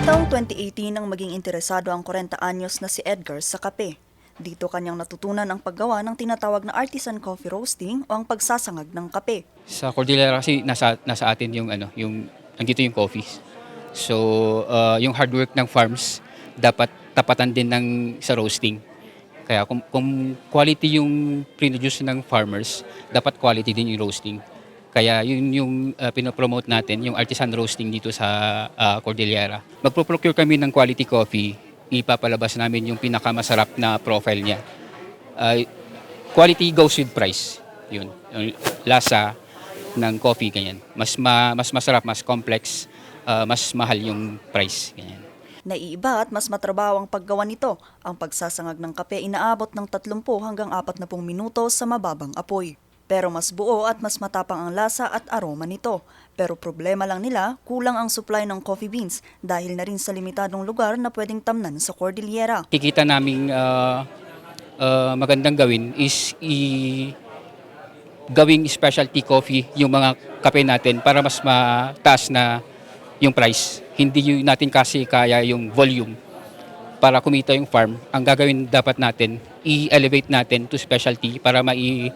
Taong 2018 nang maging interesado ang 40 anyos na si Edgar sa kape. Dito kanyang natutunan ang paggawa ng tinatawag na artisan coffee roasting o ang pagsasangag ng kape. Sa Cordillera kasi nasa nasa atin yung ano, yung andito yung coffees. So, uh, yung hard work ng farms dapat tapatan din ng sa roasting. Kaya kung, kung quality yung produce ng farmers, dapat quality din yung roasting. Kaya yun yung uh, pinopromote natin, yung artisan roasting dito sa uh, Cordillera. Magpo-procure kami ng quality coffee, ipapalabas namin yung pinakamasarap na profile niya. Uh, quality goes with price. Yun. Yung lasa ng coffee, ganyan. Mas, ma, mas masarap, mas complex, uh, mas mahal yung price. Ganyan. Naiiba at mas matrabaho ang paggawa nito. Ang pagsasangag ng kape inaabot ng 30 hanggang 40 minuto sa mababang apoy. Pero mas buo at mas matapang ang lasa at aroma nito. Pero problema lang nila, kulang ang supply ng coffee beans dahil na rin sa limitadong lugar na pwedeng tamnan sa Cordillera. Kikita naming uh, uh, magandang gawin is i gawing specialty coffee yung mga kape natin para mas mataas na yung price. Hindi natin kasi kaya yung volume para kumita yung farm. Ang gagawin dapat natin, i-elevate natin to specialty para mai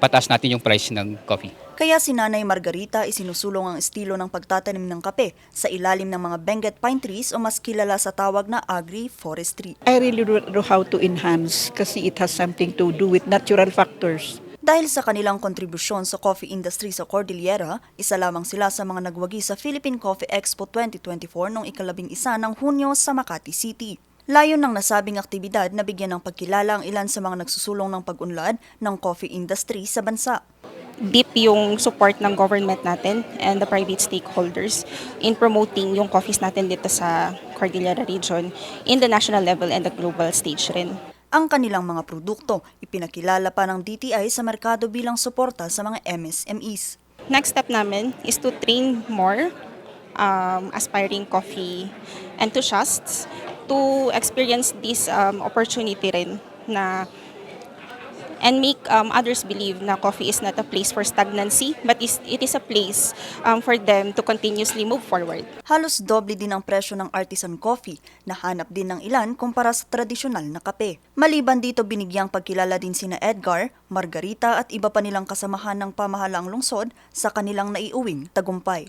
pataas natin yung price ng coffee. Kaya si Nanay Margarita isinusulong ang estilo ng pagtatanim ng kape sa ilalim ng mga Benguet pine trees o mas kilala sa tawag na agri-forestry. I really do know how to enhance kasi it has something to do with natural factors. Dahil sa kanilang kontribusyon sa coffee industry sa Cordillera, isa lamang sila sa mga nagwagi sa Philippine Coffee Expo 2024 noong ikalabing isa ng Hunyo sa Makati City. Layon ng nasabing aktibidad na bigyan ng pagkilala ang ilan sa mga nagsusulong ng pag-unlad ng coffee industry sa bansa. deep yung support ng government natin and the private stakeholders in promoting yung coffees natin dito sa Cordillera region in the national level and the global stage rin. Ang kanilang mga produkto ipinakilala pa ng DTI sa merkado bilang suporta sa mga MSMEs. Next step namin is to train more um, aspiring coffee enthusiasts to experience this um, opportunity rin na and make um, others believe na coffee is not a place for stagnancy but is, it is a place um, for them to continuously move forward. Halos doble din ang presyo ng artisan coffee na hanap din ng ilan kumpara sa tradisyonal na kape. Maliban dito binigyang pagkilala din sina Edgar, Margarita at iba pa nilang kasamahan ng pamahalaang lungsod sa kanilang naiuwing tagumpay.